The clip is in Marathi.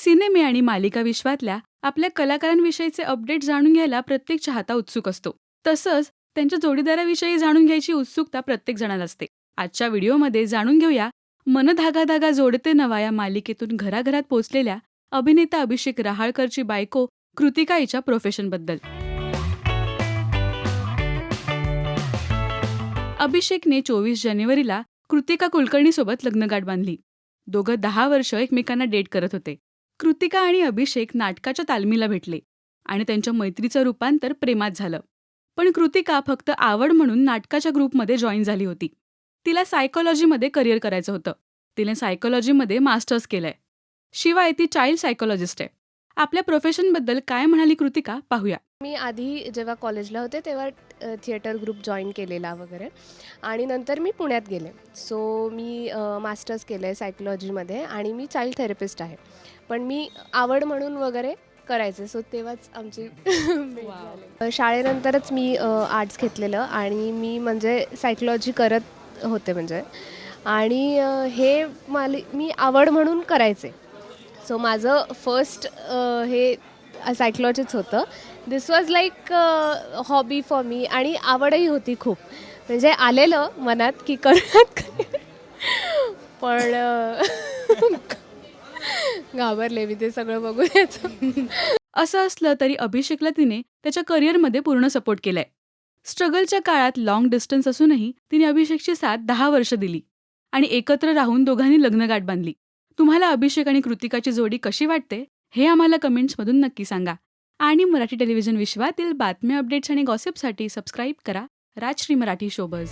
सिनेमे आणि मालिका विश्वातल्या आपल्या कलाकारांविषयीचे अपडेट जाणून घ्यायला प्रत्येक चाहता उत्सुक असतो. तसंच त्यांच्या जोडीदाराविषयी जाणून घ्यायची उत्सुकता प्रत्येक जणाला असते. आजच्या व्हिडिओमध्ये जाणून घेऊया मन धागा धागा जोडते नवा या मालिकेतून घराघरात पोचलेल्या अभिनेता अभिषेक रहाळकरची बायको कृतिका हिच्या प्रोफेशनबद्दल अभिषेकने चोवीस जानेवारीला कृतिका कुलकर्णीसोबत लग्नगाठ बांधली. दोघं दहा वर्ष एकमेकांना डेट करत होते. कृतिका आणि अभिषेक नाटकाच्या तालमीला भेटले आणि त्यांच्या मैत्रीचं रूपांतर प्रेमात झालं. पण कृतिका फक्त आवड म्हणून नाटकाच्या ग्रुपमध्ये जॉईन झाली होती. तिला सायकोलॉजीमध्ये करिअर करायचं होतं. तिने सायकोलॉजीमध्ये मास्टर्स केलंय. शिवाय ती चाइल्ड सायकोलॉजिस्ट आहे. आपल्या प्रोफेशनबद्दल काय म्हणाली कृतिका? पाहूया. मी आधी जेव्हा कॉलेजला होते तेव्हा थिएटर ग्रुप जॉईन केलेला वगैरे. आणि नंतर मी पुण्यात गेले. सो मी मास्टर्स केलं आहे सायकोलॉजीमध्ये आणि मी चाइल्ड थेरपिस्ट आहे. पण मी आवड म्हणून वगैरे करायचे. सो तेव्हाच आमची शाळेनंतरच मी आर्ट्स घेतलेलं आणि मी म्हणजे सायकोलॉजी करत होते म्हणजे. आणि हे माली मी आवड म्हणून करायचे. सो माझं फर्स्ट हे सायकलॉजीच होतं. This was like hobby for me आणि आवडही होती खूप. म्हणजे आलेलं मनात की करत पण घाबरले मी ते सगळं बघूयाचं असं असलं तरी अभिषेकला तिने त्याच्या करिअरमध्ये पूर्ण सपोर्ट केलाय. स्ट्रगलच्या काळात लॉंग डिस्टन्स असूनही तिने अभिषेकची साथ दहा वर्ष दिली आणि एकत्र राहून दोघांनी लग्नगाठ बांधली. तुम्हाला अभिषेक आणि कृतिकाची जोडी कशी वाटते हे आम्हाला कमेंट्समधून नक्की सांगा. आणि मराठी टेलिव्हिजन विश्वातील बातम्या अपडेट्स आणि गॉसिपसाठी सबस्क्राईब करा. राजश्री मराठी शोबज